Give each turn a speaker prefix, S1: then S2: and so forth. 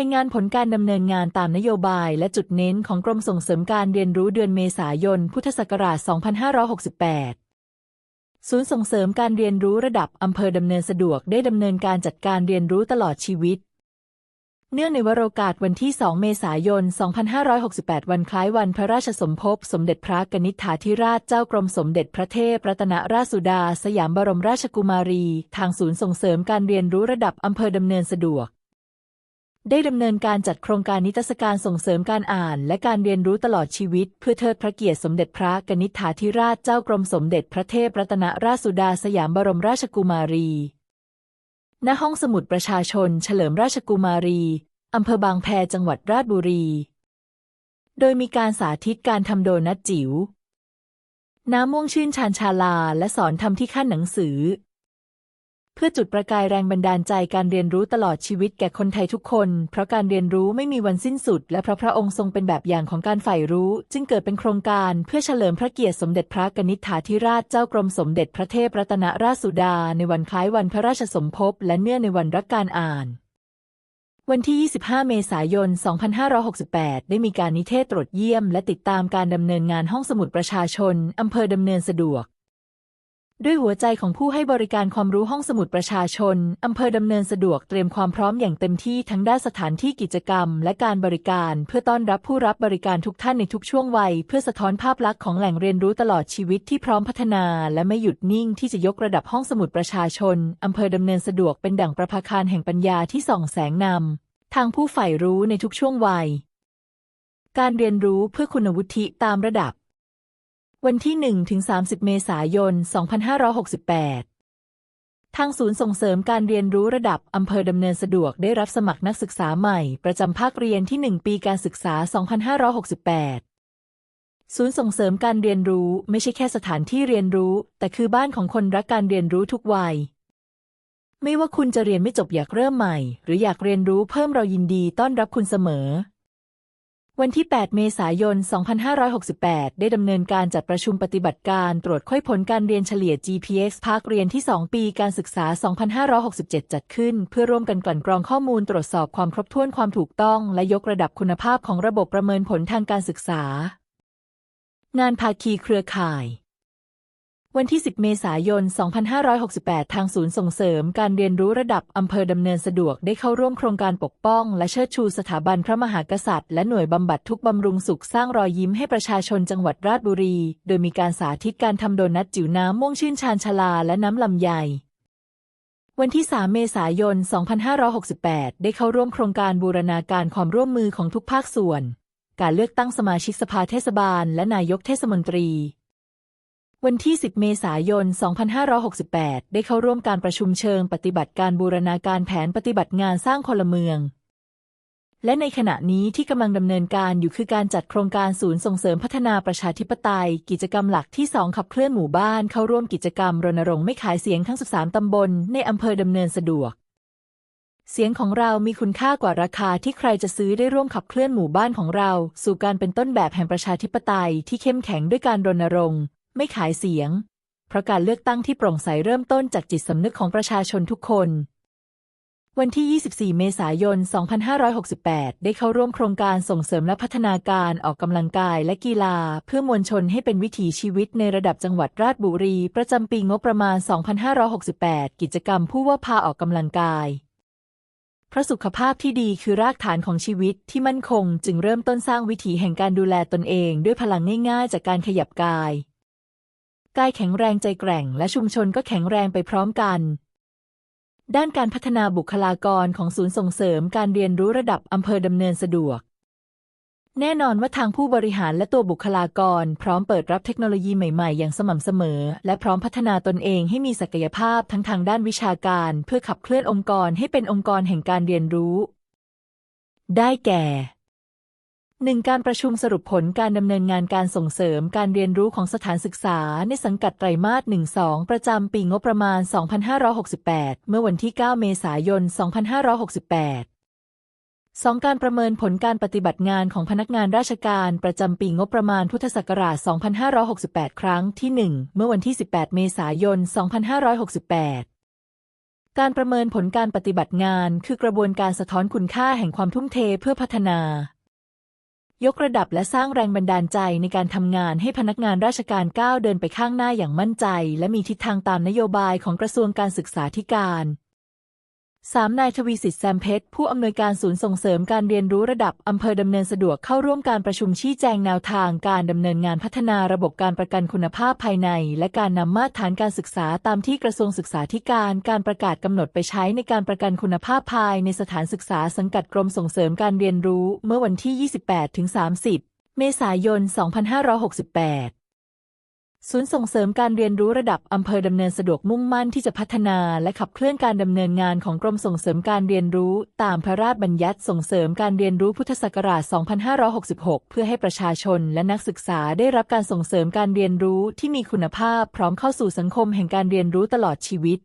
S1: ายงานผลการดำเนินงานตามนโยบายและจุดเน้นของกรมส่งเสริมการเรียนรู้เดือนเมษายน พุทธศักราช 2568 ศูนย์ส่งเสริมการเรียนรู้ระดับอำเภอดำเนินสะดวกได้ดำเนินการจัดการเรียนรู้ตลอดชีวิต เนื่องในวโรกาสวันที่ 2 เมษายน 2568 วันคล้ายวันพระราชสมภพสมเด็จพระกนิษฐาธิราชเจ้ากรมสมเด็จพระเทพรัตนราชสุดา สยามบรมราชกุมารี ทางศูนย์ส่งเสริมการเรียนรู้ระดับอำเภอดำเนินสะดวก ได้ดำเนินการจัดโครงการนิทรรศการส่งเสริมการอ่าน และการเรียนรู้ตลอดชีวิต เพื่อเทิดพระเกียรติสมเด็จพระกนิษฐาธิราชเจ้ากรมสมเด็จพระเทพรัตนราชสุดาสยามบรมราชกุมารี ณ ห้องสมุดประชาชน เฉลิมราชกุมารี อำเภอบางแพจังหวัดราชบุรี โดยมีการสาธิตการทำโดนัทจิ๋ว น้ำม่วงชื่นชานชาลา และสอนทำที่ขั้นหนังสือ พื่อจุดประกายแรงบันดาลใจการเรียนรู้ตลอดชีวิตแก่คนไทยทุกคน เพราะการเรียนรู้ไม่มีวันสิ้นสุด และเพราะพระองค์ทรงเป็นแบบอย่างของการใฝ่รู้ จึงเกิดเป็นโครงการเพื่อเฉลิมพระเกียรติสมเด็จพระกนิษฐาธิราชเจ้ากรมสมเด็จพระเทพรัตนราชสุดา ในวันคล้ายวันพระราชสมภพและเนื่องในวันรักการอ่านวันที่ 25 เมษายน 2568 ได้มีการนิเทศตรวจเยี่ยม และติดตามการดำเนินงานห้องสมุดประชาชน อำเภอดำเนินสะดวก ด้วยหัวใจของผู้ให้บริการความรู้ห้องสมุดประชาชน อำเภอดำเนินสะดวกเตรียมความพร้อมอย่างเต็มที่ทั้งด้านสถานที่กิจกรรม และการบริการ เพื่อต้อนรับผู้รับบริการทุกท่านในทุกช่วงวัย เพื่อสะท้อนภาพลักษณ์ของแหล่งเรียนรู้ตลอดชีวิตที่พร้อมพัฒนา และไม่หยุดนิ่งที่จะยกระดับห้องสมุดประชาชน อำเภอดำเนินสะดวกเป็นดั่งประภาคารแห่งปัญญาที่ส่องแสงนำทางผู้ใฝ่รู้ในทุกช่วงวัย การเรียนรู้เพื่อคุณวุฒิตามระดับ วันที่1ถึง30 เมษายน 2568 ทางศูนย์ส่งเสริมการเรียนรู้ระดับอำเภอดำเนินสะดวกได้รับสมัครนักศึกษาใหม่ ประจำภาคเรียนที่ 1 ปีการศึกษา 2568 ศูนย์ส่งเสริมการเรียนรู้ไม่ใช่แค่สถานที่เรียนรู้ แต่คือบ้านของคนรักการเรียนรู้ทุกวัย ไม่ว่าคุณจะเรียนไม่จบอยากเริ่มใหม่ หรืออยากเรียนรู้เพิ่มเรายินดีต้อนรับคุณเสมอ วันที่ 8 เมษายน 2568 ได้ดำเนินการจัดประชุมปฏิบัติการตรวจค้อยผลการเรียนเฉลี่ย GPX ภาคเรียนที่ 2 ปีการศึกษา 2567 จัดขึ้น เพื่อร่วมกันกลั่นกรองข้อมูลตรวจสอบความครบถ้วนความถูกต้อง และยกระดับคุณภาพของระบบประเมินผลทางการศึกษา งานภาคีเครือข่าย วันที่ 10 เมษายน 2568 ทางศูนย์ส่งเสริมการเรียนรู้ระดับอำเภอดำเนินสะดวกได้เข้าร่วมโครงการปกป้อง และเชิดชูสถาบันพระมหากษัตริย์ และหน่วยบำบัดทุกบำรุงสุขสร้างรอยยิ้มให้ประชาชนจังหวัดราชบุรี โดยมีการสาธิตการทำโดนัทจิ๋วน้ำม่วงชื่นชานชาลาและน้ำลำไยวันที่ 3 เมษายน 2568 ได้เข้าร่วมโครงการบูรณาการความร่วมมือของทุกภาคส่วน การเลือกตั้งสมาชิกสภาเทศบาล และนายกเทศมนตรี วันที่ 10 เมษายน 2568 ได้เข้าร่วมการประชุมเชิงปฏิบัติการบูรณาการแผนปฏิบัติงานสร้างพลเมือง และในขณะนี้ที่กำลังดำเนินการอยู่คือการจัดโครงการศูนย์ส่งเสริมพัฒนาประชาธิปไตย กิจกรรมหลักที่ 2 ขับเคลื่อนหมู่บ้าน เข้าร่วมกิจกรรมรณรงค์ไม่ขายเสียงทั้ง 13 ตำบล ในอำเภอดำเนินสะดวก เสียงของเรามีคุณค่ากว่าราคาที่ใครจะซื้อได้ร่วมขับเคลื่อนหมู่บ้านของเรา สู่การเป็นต้นแบบแห่งประชาธิปไตยที่เข้มแข็งด้วยการรณรงค์ ไม่ขายเสียง เพราะการเลือกตั้งที่โปร่งใสเริ่มต้นจากจิตสำนึกของประชาชนทุกคน วันที่ 24 เมษายน 2568 ได้เข้าร่วมโครงการส่งเสริมและพัฒนาการออกกำลังกายและกีฬา เพื่อมวลชนให้เป็นวิถีชีวิตในระดับจังหวัดราชบุรี ประจำปีงบประมาณ 2568 กิจกรรมผู้ว่าพาออกกำลังกายพราะสุขภาพที่ดีคือรากฐานของชีวิตที่มั่นคง จึงเริ่มต้นสร้างวิถีแห่งการดูแลตนเองด้วยพลังง่ายๆ จากการขยับกาย กายแข็งแรงใจแกร่ง และชุมชนก็แข็งแรงไปพร้อมกัน ด้านการพัฒนาบุคลากรของศูนย์ส่งเสริมการเรียนรู้ระดับอำเภอดำเนินสะดวก แน่นอนว่าทางผู้บริหารและตัวบุคลากร พร้อมเปิดรับเทคโนโลยีใหม่ๆ อย่างสม่ำเสมอ และพร้อมพัฒนาตนเองให้มีศักยภาพทั้งทางด้านวิชาการ เพื่อขับเคลื่อนองค์กรให้เป็นองค์กรแห่งการเรียนรู้ ได้แก่ 1. การประชุมสรุปผลการดำเนินงานการส่งเสริมการเรียนรู้ของสถานศึกษาในสังกัดไตรมาส 1-2 ประจำปีงบประมาณ 2568 เมื่อวันที่ 9 เมษายน 2568 2. การประเมินผลการปฏิบัติงานของพนักงานราชการประจำปีงบประมาณพุทธศักราช 2568 ครั้งที่ 1 เมื่อวันที่ 18 เมษายน 2568 การประเมินผลการปฏิบัติงานคือกระบวนการสะท้อนคุณค่าแห่งความทุ่มเทเพื่อพัฒนา ยกระดับและสร้างแรงบันดาลใจในการทำงานให้พนักงานราชการก้าวเดินไปข้างหน้าอย่างมั่นใจ และมีทิศทางตามนโยบายของกระทรวงการศึกษาธิการ 3. นายทวีสิทธิ์แซมเพชร ผู้อำนวยการศูนย์ส่งเสริมการเรียนรู้ระดับอำเภอดำเนินสะดวกเข้าร่วมการประชุมชี้แจงแนวทางการดำเนินงานพัฒนาระบบการประกันคุณภาพภายใน และการนำมาตรฐานการศึกษาตามที่กระทรวงศึกษาธิการการประกาศกำหนดไปใช้ในการประกันคุณภาพภายในสถานศึกษาสังกัดกรมส่งเสริมการเรียนรู้ เมื่อวันที่ 28-30 เมษายน 2568 ศูนย์ส่งเสริมการเรียนรู้ระดับอำเภอดำเนินสะดวกมุ่งมั่นที่จะพัฒนาและขับเคลื่อนการดำเนินงานของกรมส่งเสริมการเรียนรู้ตามพระราชบัญญัติส่งเสริมการเรียนรู้พุทธศักราช 2566 เพื่อให้ประชาชนและนักศึกษาได้รับการส่งเสริมการเรียนรู้ที่มีคุณภาพพร้อมเข้าสู่สังคมแห่งการเรียนรู้ตลอดชีวิต